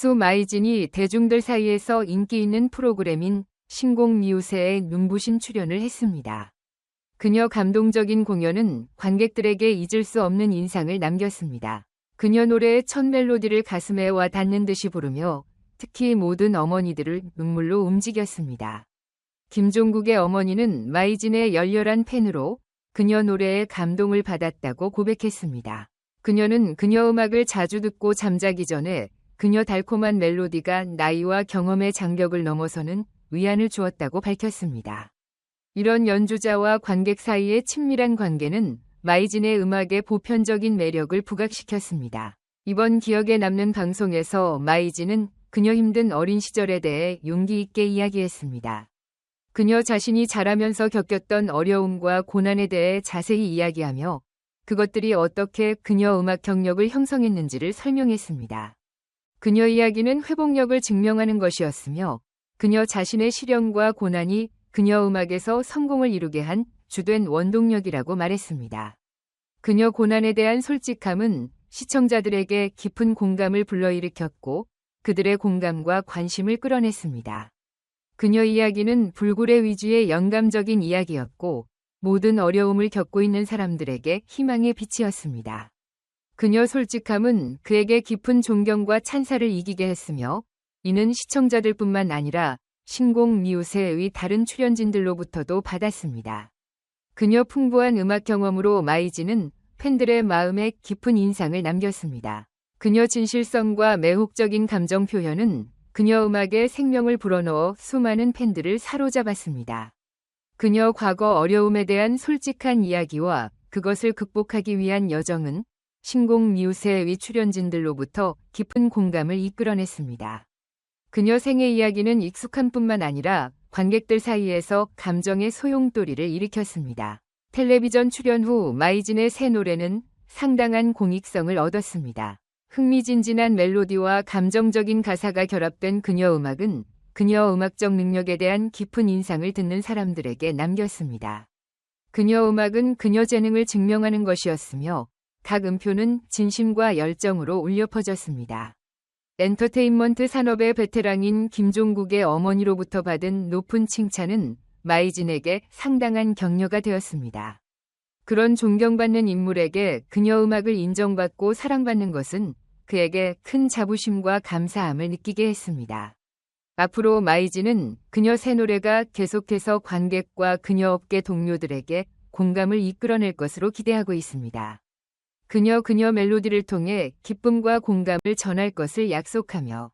수 마이진이 대중들 사이에서 인기 있는 프로그램인 신공 미우새에 눈부신 출연을 했습니다. 그녀 감동적인 공연은 관객들에게 잊을 수 없는 인상을 남겼습니다. 그녀 노래의 첫 멜로디를 가슴에 와 닿는 듯이 부르며 특히 모든 어머니들을 눈물로 움직였습니다. 김종국의 어머니는 마이진의 열렬한 팬으로 그녀 노래에 감동을 받았다고 고백했습니다. 그녀는 그녀 음악을 자주 듣고 잠자기 전에 그녀 달콤한 멜로디가 나이와 경험의 장벽을 넘어서는 위안을 주었다고 밝혔습니다. 이런 연주자와 관객 사이의 친밀한 관계는 마이진의 음악의 보편적인 매력을 부각시켰습니다. 이번 기억에 남는 방송에서 마이진은 그녀 힘든 어린 시절에 대해 용기 있게 이야기했습니다. 그녀 자신이 자라면서 겪었던 어려움과 고난에 대해 자세히 이야기하며 그것들이 어떻게 그녀 음악 경력을 형성했는지를 설명했습니다. 그녀 이야기는 회복력을 증명하는 것이었으며 그녀 자신의 시련과 고난이 그녀 음악에서 성공을 이루게 한 주된 원동력이라고 말했습니다. 그녀 고난에 대한 솔직함은 시청자들에게 깊은 공감을 불러일으켰고 그들의 공감과 관심을 끌어냈습니다. 그녀 이야기는 불굴의 위주의 영감적인 이야기였고 모든 어려움을 겪고 있는 사람들에게 희망의 빛이었습니다. 그녀 솔직함은 그에게 깊은 존경과 찬사를 이기게 했으며 이는 시청자들뿐만 아니라 신공 미우새의 다른 출연진들로부터도 받았습니다. 그녀 풍부한 음악 경험으로 마이지는 팬들의 마음에 깊은 인상을 남겼습니다. 그녀 진실성과 매혹적인 감정 표현은 그녀 음악에 생명을 불어넣어 수많은 팬들을 사로잡았습니다. 그녀 과거 어려움에 대한 솔직한 이야기와 그것을 극복하기 위한 여정은 신공 미우새의 출연진들로부터 깊은 공감을 이끌어냈습니다. 그녀 생애 이야기는 익숙한 뿐만 아니라 관객들 사이에서 감정의 소용돌이를 일으켰습니다. 텔레비전 출연 후 마이진의 새 노래는 상당한 공익성을 얻었습니다. 흥미진진한 멜로디와 감정적인 가사가 결합된 그녀 음악은 그녀 음악적 능력에 대한 깊은 인상을 듣는 사람들에게 남겼습니다. 그녀 음악은 그녀 재능을 증명하는 것이었으며 각 음표는 진심과 열정으로 울려 퍼졌습니다. 엔터테인먼트 산업의 베테랑인 김종국의 어머니로부터 받은 높은 칭찬은 마이진에게 상당한 격려가 되었습니다. 그런 존경받는 인물에게 그녀 음악을 인정받고 사랑받는 것은 그에게 큰 자부심과 감사함을 느끼게 했습니다. 앞으로 마이진은 그녀 새 노래가 계속해서 관객과 그녀 업계 동료들에게 공감을 이끌어낼 것으로 기대하고 있습니다. 그녀 그녀 멜로디를 통해 기쁨과 공감을 전할 것을 약속하며